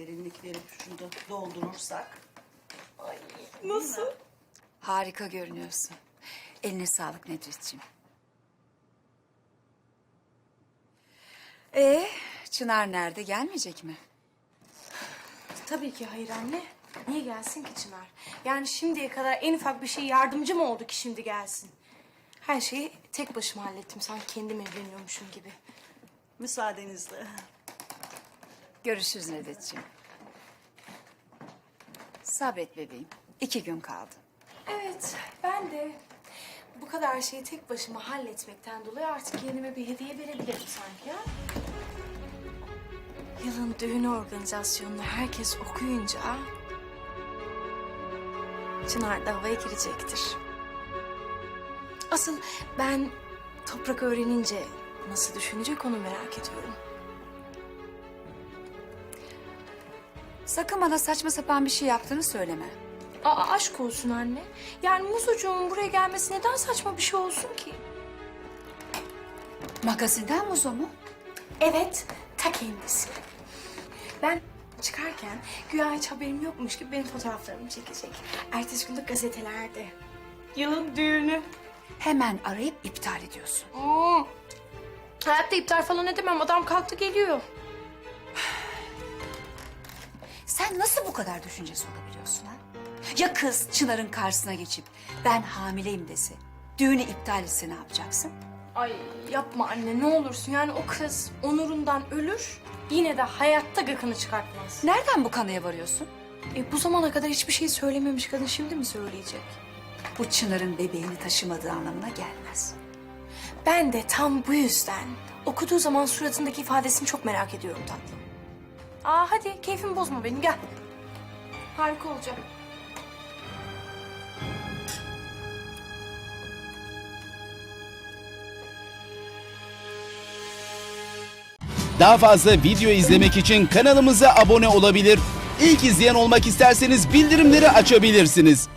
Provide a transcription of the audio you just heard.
derinlik verip şunu da doldurursak. Ay, Nasıl? Harika görünüyorsun. Eline sağlık Nedretciğim. Ee, Çınar nerede? Gelmeyecek mi? Tabii ki hayır anne. Niye gelsin ki Çınar? Yani şimdiye kadar en ufak bir şey yardımcı mı oldu ki şimdi gelsin? Her şeyi tek başıma hallettim. Sanki kendim evleniyormuşum gibi. Müsaadenizle. Görüşürüz Nedretciğim. Sabret bebeğim. İki gün kaldı. Evet, ben de bu kadar şeyi tek başıma halletmekten dolayı artık kendime bir hediye verebilirim sanki ya. Yılın düğün organizasyonunu herkes okuyunca... Çınar da havaya girecektir. Asıl ben toprak öğrenince nasıl düşünecek onu merak ediyorum. Sakın bana saçma sapan bir şey yaptığını söyleme. Aa aşk olsun anne. Yani Muzucuğumun buraya gelmesi neden saçma bir şey olsun ki? Magazinden muzo mu? Evet, ta kendisi. Ben çıkarken güya hiç haberim yokmuş gibi benim fotoğraflarımı çekecek. Ertesi gün de gazetelerde. Yılın düğünü. Hemen arayıp iptal ediyorsun. Hmm. Hayatta iptal falan edemem. Adam kalktı geliyor. Sen nasıl bu kadar düşüncesiz olabiliyorsun ha? Ya kız Çınar'ın karşısına geçip ben hamileyim dese, düğünü iptal etse ne yapacaksın? Ay yapma anne ne olursun. Yani o kız onurundan ölür. Yine de hayatta gıkını çıkartmaz. Nereden bu kanıya varıyorsun? E, bu zamana kadar hiçbir şey söylememiş kadın şimdi mi söyleyecek? Bu Çınar'ın bebeğini taşımadığı anlamına gelmez. Ben de tam bu yüzden okuduğu zaman suratındaki ifadesini çok merak ediyorum tatlım. Aa hadi keyfimi bozma benim gel. Harika olacak. Daha fazla video izlemek için kanalımıza abone olabilir. İlk izleyen olmak isterseniz bildirimleri açabilirsiniz.